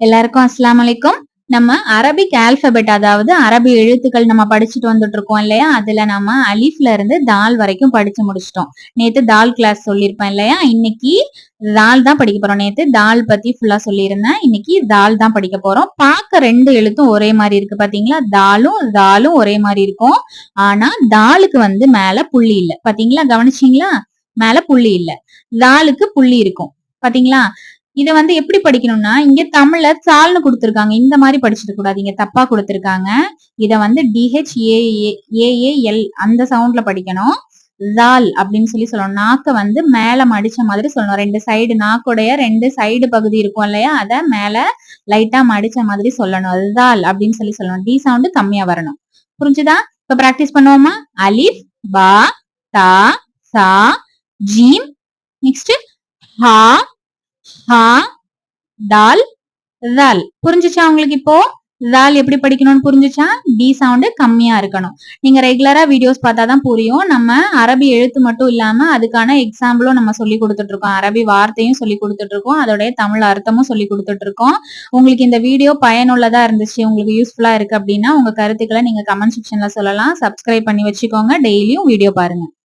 எல்லாருக்கும் அஸ்லாம் அலைக்கும். நம்ம அரபிக் ஆல்பபெட் அதாவது அரபி எழுத்துக்கள் நம்ம படிச்சுட்டு வந்துட்டு இருக்கோம் இல்லையா? அதுல நம்ம அலிஃப்ல இருந்து தால் வரைக்கும் படிச்சு முடிச்சிட்டோம். நேத்து தால் கிளாஸ் சொல்லியிருப்பேன் இல்லையா? இன்னைக்கு தால் தான் படிக்க போறோம். நேத்து தால் பத்தி ஃபுல்லா சொல்லியிருந்தேன். இன்னைக்கு தால் தான் படிக்க போறோம். பார்க்க ரெண்டு எழுத்தும் ஒரே மாதிரி இருக்கு பாத்தீங்களா? தாலும் தாலும் ஒரே மாதிரி இருக்கும். ஆனா தாலுக்கு வந்து மேல புள்ளி இல்ல. பாத்தீங்களா? கவனிச்சீங்களா? மேல புள்ளி இல்ல. தாலுக்கு புள்ளி இருக்கும். பாத்தீங்களா? இதை வந்து எப்படி படிக்கணும்னா இங்க தமிழ்ல சால்னு கொடுத்துருக்காங்க. இந்த மாதிரி படிச்சிட கூடாது. இங்க தப்பா கொடுத்துருக்காங்க. இத வந்து டிஹெச் ஏஏஎல் அந்த சவுண்ட்ல படிக்கணும். ஜால் அப்படின்னு சொல்லி சொல்லணும். நாக்க வந்து மேல மடிச்ச மாதிரி சொல்லணும். ரெண்டு சைடு நாக்குடைய ரெண்டு சைடு பகுதி இருக்கும் இல்லையா? அத மேல லைட்டா மடிச்ச மாதிரி சொல்லணும். ஜால் அப்படின்னு சொல்லி சொல்லணும். டி சவுண்ட் கம்மியா வரணும். புரிஞ்சுதா? இப்ப பிராக்டிஸ் பண்ணுவோமா? அலிஃப் பா தா சா ஜீம். நெக்ஸ்ட் ஹா ஹா தால் தால் புரிஞ்சுச்சா உங்களுக்கு இப்போ? தால் எப்படி படிக்கணும்னு புரிஞ்சுச்சா? டி சவுண்ட் கம்மியா இருக்கணும். நீங்க ரெகுலரா வீடியோஸ் பார்த்தாதான் புரியும். நம்ம அரபி எழுத்து மட்டும் இல்லாம அதுக்கான எக்ஸாம்பிளும் நம்ம சொல்லி கொடுத்துட்டு இருக்கோம் அரபி வார்த்தையும் சொல்லி கொடுத்துட்டு இருக்கோம் அதோடைய தமிழ் அர்த்தமும் சொல்லி கொடுத்துட்டு இருக்கோம் உங்களுக்கு இந்த வீடியோ பயனுள்ளதா இருந்துச்சு உங்களுக்கு யூஸ்ஃபுல்லா இருக்கு அப்படின்னா உங்க கருத்துக்களை நீங்க கமெண்ட் செக்ஷன்ல சொல்லலாம். சப்ஸ்கிரைப் பண்ணி வச்சுக்கோங்க. டெய்லியும் வீடியோ பாருங்க.